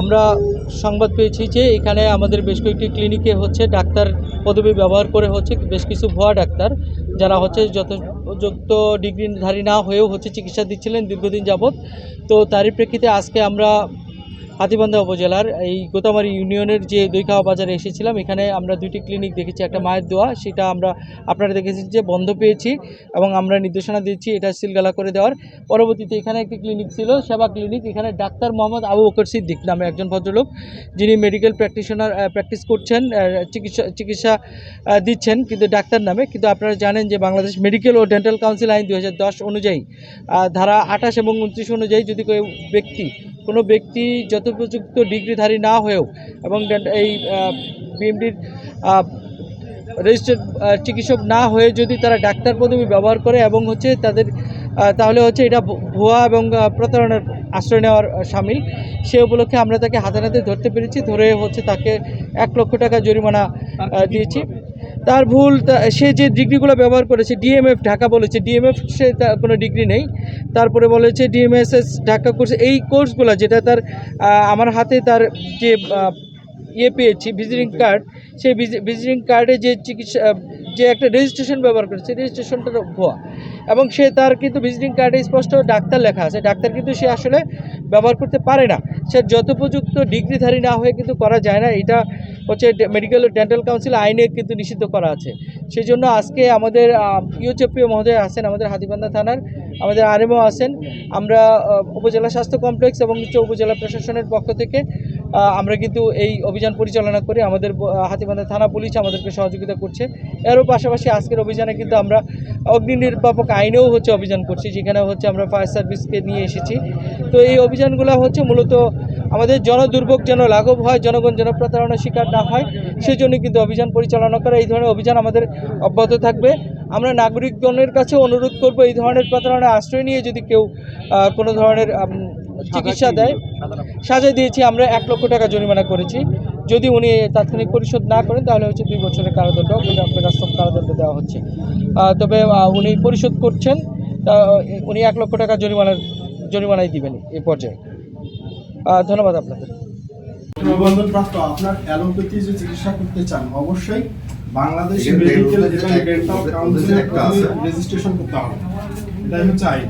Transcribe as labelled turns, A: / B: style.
A: আমরা সংবাদ পেয়েছি যে এখানে আমাদের বেশ কয়েকটি ক্লিনিকে হচ্ছে ডাক্তার পদবি ব্যবহার করে হচ্ছে বেশ কিছু ভুয়া ডাক্তার, যারা হচ্ছে যথোপযুক্ত ডিগ্রিধারী না হয়েও হচ্ছে চিকিৎসা দিচ্ছিলেন দীর্ঘদিন যাবৎ। তো তারই প্রেক্ষিতে আজকে আমরা হাতিবান্ধা উপজেলার এই গোতামারি ইউনিয়নের যে দইখাওয়া বাজারে এসেছিলাম, এখানে আমরা দুইটি ক্লিনিক দেখেছি, একটা মায়ের দোয়া, সেটা আমরা আপনারা দেখেছি যে বন্ধ পেয়েছি এবং আমরা নির্দেশনা দিচ্ছি এটা সিলগালা করে দেওয়ার। পরবর্তীতে এখানে একটি ক্লিনিক ছিল, সেবা ক্লিনিক এখানে ডাক্তার মোহাম্মদ আবু বকর সিদ্দিক নামে একজন ভদ্রলোক, যিনি মেডিকেল প্র্যাকটিশনার প্র্যাকটিস করছেন চিকিৎসা চিকিৎসা দিচ্ছেন, কিন্তু ডাক্তার নামে। কিন্তু আপনারা জানেন যে বাংলাদেশ মেডিকেল ও ডেন্টাল কাউন্সিল আইন দু হাজার দশ অনুযায়ী ধারা আঠাশ এবং উনত্রিশ অনুযায়ী যদি কেউ ব্যক্তি কোনো ব্যক্তি যথোপযুক্ত ডিগ্রিধারী না হয়েও এবং এই বিএমডির রেজিস্টার্ড চিকিৎসক না হয়ে যদি তারা ডাক্তার পদবি ব্যবহার করে এবং হচ্ছে তাদের তাহলে হচ্ছে এটা ভুয়া এবং প্রতারণার আশ্রয় নেওয়ার সামিল। সে উপলক্ষে আমরা তাকে হাতে নাতে ধরতে পেরেছি। ধরে হচ্ছে তাকে এক লক্ষ টাকা জরিমানা দিয়েছি। তার ভুল সে যে ডিগ্রিগুলো ব্যবহার করেছে, ডিএমএফ ঢাকা বলেছে, ডিএমএফ সে তার কোনো ডিগ্রি নেই। তারপরে বলেছে ডিএমএসএস ঢাকা কোর্স এই কোর্সগুলো যেটা তার আমার হাতে তার যে ইয়ে পেয়েছি ভিজিটিং কার্ড সেই ভিজিটিং কার্ডে যে চিকিৎসা যে একটা রেজিস্ট্রেশন ব্যবহার করেছে রেজিস্ট্রেশনটা ভুয়া। এবং সে তার কিন্তু ভিজিটিং কার্ডে স্পষ্ট ডাক্তার লেখা আছে, ডাক্তার কিন্তু সে আসলে ব্যবহার করতে পারে না। সে যথোপযুক্ত ডিগ্রিধারী না হয়ে কিন্তু করা যায় না, এটা হচ্ছে মেডিকেল ডেন্টাল কাউন্সিল আইনে কিন্তু নিষিদ্ধ করা আছে। সেই জন্য আজকে আমাদের ইউচেপিও মহোদয় আছেন আমাদের হাতিবান্ধা থানার, আমাদের আরএমও আছেন আমরা উপজেলা স্বাস্থ্য কমপ্লেক্স এবং উপজেলা প্রশাসনের পক্ষ থেকে আমরা কিন্তু এই অভিযান পরিচালনা করি। আমাদের হাতিবান্ধা থানা পুলিশ আমাদেরকে সহযোগিতা করছে। এরও পাশাপাশি আজকের অভিযানে কিন্তু আমরা অগ্নি নির্বাপক আইনেও হচ্ছে অভিযান করছি, যেখানে হচ্ছে আমরা ফায়ার সার্ভিসকে নিয়ে এসেছি। তো এই অভিযানগুলো হচ্ছে মূলত আমাদের জনদুর্ভোগ যেন লাঘব হয় জনগণ যেন প্রতারণার শিকার না হয় সেই জন্য কিন্তু অভিযান পরিচালনা করা এই ধরনের অভিযান আমাদের অব্যাহত থাকবে। আমরা নাগরিকগণের কাছে অনুরোধ করব এই ধরনের প্রতারণার আশ্রয় নিয়ে যদি কেউ কোনো ধরনের চিকিৎসা দেয় সাজা দিয়েছি আমরা এক লক্ষ টাকা জরিমানা করেছি। যদি উনি তাৎক্ষণিক পরিশোধ না করেন তাহলে হচ্ছে দুই বছরের কারাদণ্ড বিরাস্তম কারাদণ্ড দেওয়া হচ্ছে। তবে উনি পরিশোধ করছেন তা, উনি এক লক্ষ টাকা জরিমানার জরিমানাই দিবেন এই পর্যায়ে। ধন্যবাদ আপনাদের
B: আপনার অ্যালোপ্যাথি যে চিকিৎসা করতে চান অবশ্যই
C: বাংলাদেশের
B: মেডিকেল এবং রেজিস্ট্রেশন করতে হবে। এটাই হচ্ছে আইন